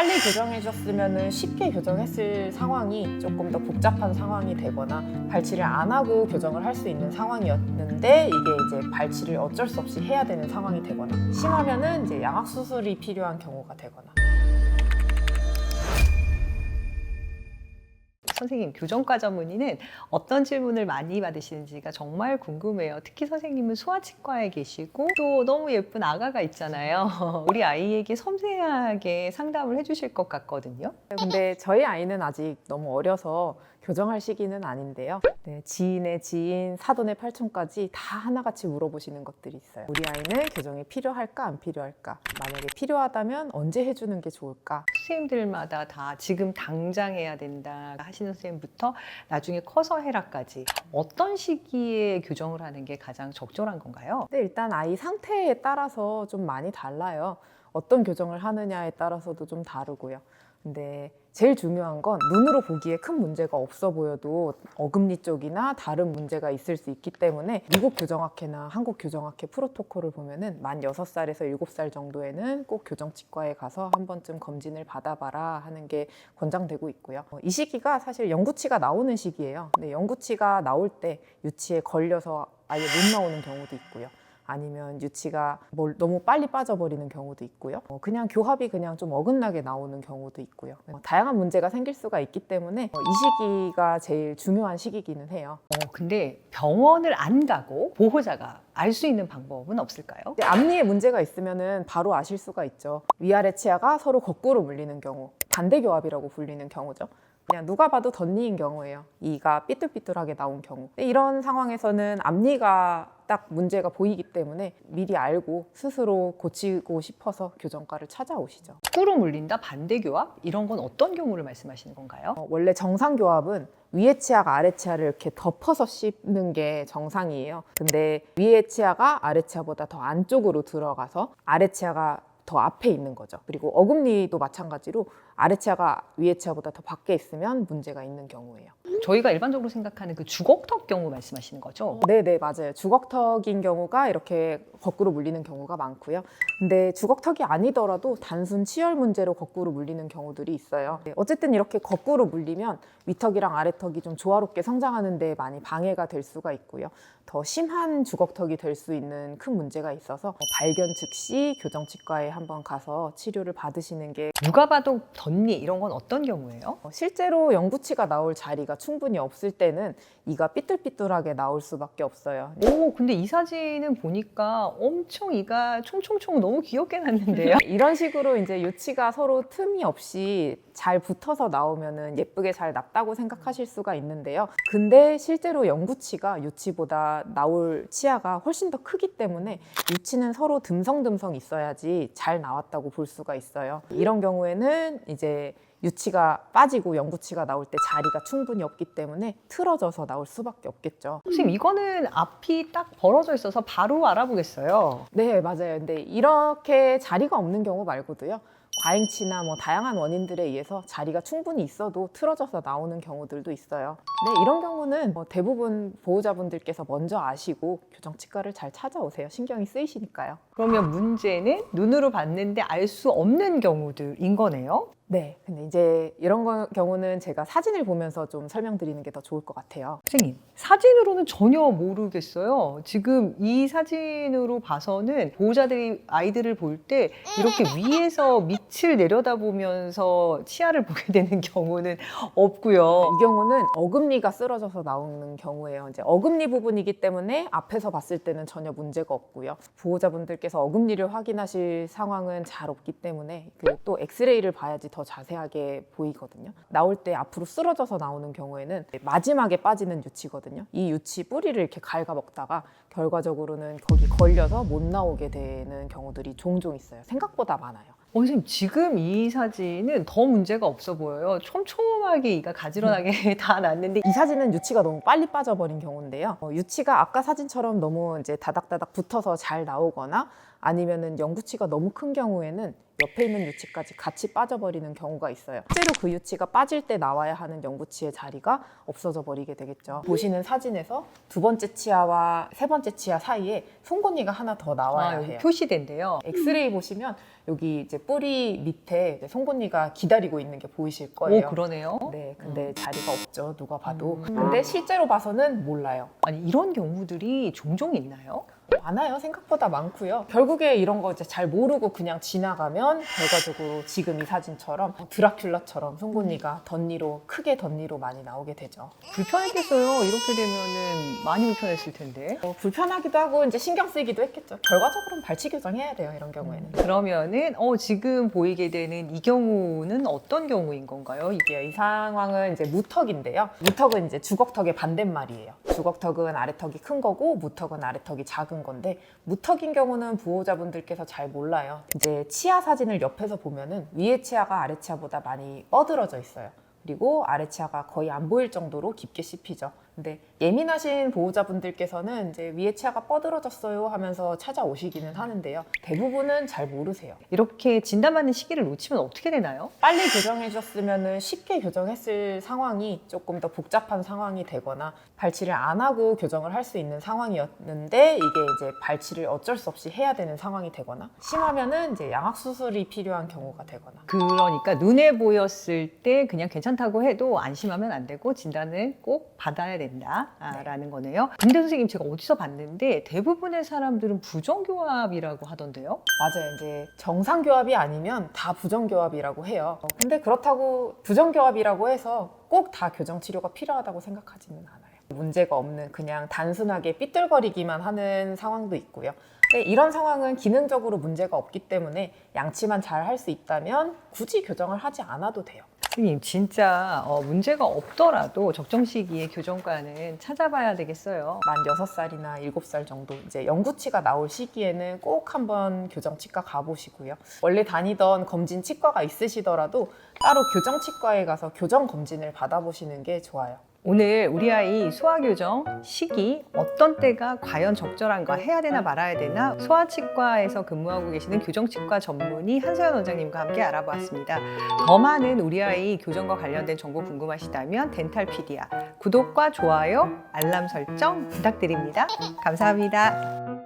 빨리 교정해줬으면 쉽게 교정했을 상황이 조금 더 복잡한 상황이 되거나 발치를 안 하고 교정을 할 수 있는 상황이었는데 이게 이제 발치를 어쩔 수 없이 해야 되는 상황이 되거나 심하면은 이제 양악 수술이 필요한 경우가 되거나 선생님 교정과자 문의는 어떤 질문을 많이 받으시는지가 정말 궁금해요. 특히 선생님은 소아치과에 계시고 또 너무 예쁜 아가가 있잖아요. 우리 아이에게 섬세하게 상담을 해주실 것 같거든요. 근데 저희 아이는 아직 너무 어려서 교정할 시기는 아닌데요. 네, 지인의 지인, 사돈의 팔촌까지 다 하나같이 물어보시는 것들이 있어요. 우리 아이는 교정이 필요할까 안 필요할까? 만약에 필요하다면 언제 해주는 게 좋을까? 선생님들마다 다 지금 당장 해야 된다 하시는 선생님부터 나중에 커서 해라까지 어떤 시기에 교정을 하는 게 가장 적절한 건가요? 근데 일단 아이 상태에 따라서 좀 많이 달라요. 어떤 교정을 하느냐에 따라서도 좀 다르고요. 근데 제일 중요한 건 눈으로 보기에 큰 문제가 없어 보여도 어금니 쪽이나 다른 문제가 있을 수 있기 때문에 미국 교정학회나 한국 교정학회 프로토콜을 보면은 만 6살에서 7살 정도에는 꼭 교정치과에 가서 한 번쯤 검진을 받아봐라 하는 게 권장되고 있고요. 어, 이 시기가 사실 영구치가 나오는 시기예요. 근데 영구치가 나올 때 유치에 걸려서 아예 못 나오는 경우도 있고요. 아니면 유치가 뭘 너무 빨리 빠져버리는 경우도 있고요. 어, 그냥 교합이 그냥 좀 어긋나게 나오는 경우도 있고요. 어, 다양한 문제가 생길 수가 있기 때문에 어, 이 시기가 제일 중요한 시기기는 해요. 어, 근데 병원을 안 가고 보호자가 알 수 있는 방법은 없을까요? 앞니에 문제가 있으면은 바로 아실 수가 있죠. 위아래 치아가 서로 거꾸로 물리는 경우, 반대 교합이라고 불리는 경우죠. 그냥 누가 봐도 덧니인 경우예요. 이가 삐뚤삐뚤하게 나온 경우. 이런 상황에서는 앞니가 딱 문제가 보이기 때문에 미리 알고 스스로 고치고 싶어서 교정과를 찾아오시죠. 거꾸로 물린다, 반대 교합 이런 건 어떤 경우를 말씀하시는 건가요? 어, 원래 정상 교합은 위에 치아가 아래 치아를 이렇게 덮어서 씹는 게 정상이에요. 근데 위에 치아가 아래 치아보다 더 안쪽으로 들어가서 아래 치아가 더 앞에 있는 거죠. 그리고 어금니도 마찬가지로 아래 치아가 위에 치아보다 더 밖에 있으면 문제가 있는 경우예요. 저희가 일반적으로 생각하는 그 주걱턱 경우 말씀하시는 거죠? 네, 네, 맞아요. 주걱턱인 경우가 이렇게 거꾸로 물리는 경우가 많고요. 근데 주걱턱이 아니더라도 단순 치열 문제로 거꾸로 물리는 경우들이 있어요. 네, 어쨌든 이렇게 거꾸로 물리면 위턱이랑 아래턱이 좀 조화롭게 성장하는 데 많이 방해가 될 수가 있고요. 더 심한 주걱턱이 될 수 있는 큰 문제가 있어서 발견 즉시 교정치과에 한번 가서 치료를 받으시는 게 누가 봐도 덧니 이런 건 어떤 경우예요? 어, 실제로 영구치가 나올 자리가 충분히 없을 때는 이가 삐뚤삐뚤하게 나올 수밖에 없어요. 오, 근데 이 사진은 보니까 엄청 이가 총총총 너무 귀엽게 났는데요? 이런 식으로 이제 유치가 서로 틈이 없이 잘 붙어서 나오면은 예쁘게 잘 났다고 생각하실 수가 있는데요. 근데 실제로 영구치가 유치보다 나올 치아가 훨씬 더 크기 때문에 유치는 서로 듬성듬성 있어야지 잘 나왔다고 볼 수가 있어요. 이런 경우에는 이제 유치가 빠지고 영구치가 나올 때 자리가 충분히 없기 때문에 틀어져서 나올 수밖에 없겠죠. 선생님, 이거는 앞이 딱 벌어져 있어서 바로 알아보겠어요. 네, 맞아요. 근데 이렇게 자리가 없는 경우 말고도요. 과잉치나 뭐 다양한 원인들에 의해서 자리가 충분히 있어도 틀어져서 나오는 경우들도 있어요. 네, 이런 경우는 뭐 대부분 보호자분들께서 먼저 아시고 교정치과를 잘 찾아오세요. 신경이 쓰이시니까요. 그러면 문제는 눈으로 봤는데 알 수 없는 경우들인 거네요? 네, 근데 이제 이런 거- 경우는 제가 사진을 보면서 좀 설명드리는 게 더 좋을 것 같아요. 선생님, 사진으로는 전혀 모르겠어요. 지금 이 사진으로 봐서는 보호자들이 아이들을 볼 때 이렇게 위에서 밑을 내려다보면서 치아를 보게 되는 경우는 없고요. 이 경우는 어금니가 쓰러져서 나오는 경우예요. 이제 어금니 부분이기 때문에 앞에서 봤을 때는 전혀 문제가 없고요. 보호자분들께서 어금니를 확인하실 상황은 잘 없기 때문에 그 또 엑스레이를 봐야지 더 자세하게 보이거든요. 나올 때 앞으로 쓰러져서 나오는 경우에는 마지막에 빠지는 유치거든요. 이 유치 뿌리를 이렇게 갉아먹다가 결과적으로는 거기 걸려서 못 나오게 되는 경우들이 종종 있어요. 생각보다 많아요. 어, 선생님, 지금 이 사진은 더 문제가 없어 보여요. 촘촘하게 이가 가지런하게 다 났는데 이 사진은 유치가 너무 빨리 빠져버린 경우인데요. 어, 유치가 아까 사진처럼 너무 이제 다닥다닥 붙어서 잘 나오거나 아니면은 영구치가 너무 큰 경우에는 옆에 있는 유치까지 같이 빠져버리는 경우가 있어요. 실제로 그 유치가 빠질 때 나와야 하는 영구치의 자리가 없어져 버리게 되겠죠. 보시는 사진에서 두 번째 치아와 세 번째 치아 사이에 송곳니가 하나 더 나와야 아, 해요. 표시된대요. 엑스레이 보시면 여기 이제 뿌리 밑에 이제 송곳니가 기다리고 있는 게 보이실 오 거예요. 그러네요. 네, 근데 자리가 없죠. 누가 봐도. 음. 근데 실제로 봐서는 몰라요. 아니 이런 경우들이 종종 있나요? 많아요. 생각보다 많고요. 결국에 이런 거 이제 잘 모르고 그냥 지나가면 결과적으로 지금 이 사진처럼 드라큘라처럼 송곳니가 덧니로 크게 덧니로 많이 나오게 되죠. 불편했겠어요. 이렇게 되면은 많이 불편했을 텐데. 뭐 불편하기도 하고 이제 신경 쓰이기도 했겠죠. 결과적으로는 발치 교정해야 돼요. 이런 경우에는. 그러면은 어 지금 보이게 되는 이 경우는 어떤 경우인 건가요? 이게 이 상황은 이제 무턱인데요. 무턱은 이제 주걱턱의 반대말이에요. 주걱턱은 아래턱이 큰 거고 무턱은 아래턱이 작은 건데 무턱인 경우는 보호자분들께서 잘 몰라요. 이제 치아 사진을 옆에서 보면은 위에 치아가 아래 치아보다 많이 뻗어져 있어요. 그리고 아래 치아가 거의 안 보일 정도로 깊게 씹히죠. 근데 예민하신 보호자분들께서는 이제 위에 치아가 뻗어졌어요 하면서 찾아오시기는 하는데요. 대부분은 잘 모르세요. 이렇게 진단받는 시기를 놓치면 어떻게 되나요? 빨리 교정해줬으면 쉽게 교정했을 상황이 조금 더 복잡한 상황이 되거나 발치를 안 하고 교정을 할 수 있는 상황이었는데 이게 이제 발치를 어쩔 수 없이 해야 되는 상황이 되거나 심하면은 이제 양악 수술이 필요한 경우가 되거나 그러니까 눈에 보였을 때 그냥 괜찮다고 해도 안심하면 안 되고 진단을 꼭 받아야 된다 라는 거네요. 근데 선생님 제가 어디서 봤는데 대부분의 사람들은 부정교합이라고 하던데요. 맞아요. 이제 정상교합이 아니면 다 부정교합이라고 해요. 어, 근데 그렇다고 부정교합이라고 해서 꼭 다 교정 치료가 필요하다고 생각하지는 않아요. 문제가 없는 그냥 단순하게 삐뚤거리기만 하는 상황도 있고요. 근데 이런 상황은 기능적으로 문제가 없기 때문에 양치만 잘 할 수 있다면 굳이 교정을 하지 않아도 돼요. 선생님 진짜 어, 문제가 없더라도 적정 시기에 교정과는 찾아봐야 되겠어요. 만 6살이나 7살 정도 이제 영구치가 나올 시기에는 꼭 한번 교정치과 가보시고요. 원래 다니던 검진 치과가 있으시더라도 따로 교정치과에 가서 교정 검진을 받아보시는 게 좋아요. 오늘 우리 아이 소아교정 시기 어떤 때가 과연 적절한가 해야 되나 말아야 되나 소아치과에서 근무하고 계시는 교정치과 전문의 한소연 원장님과 함께 알아보았습니다. 더 많은 우리 아이 교정과 관련된 정보 궁금하시다면 덴탈피디아 구독과 좋아요 알람 설정 부탁드립니다. 감사합니다.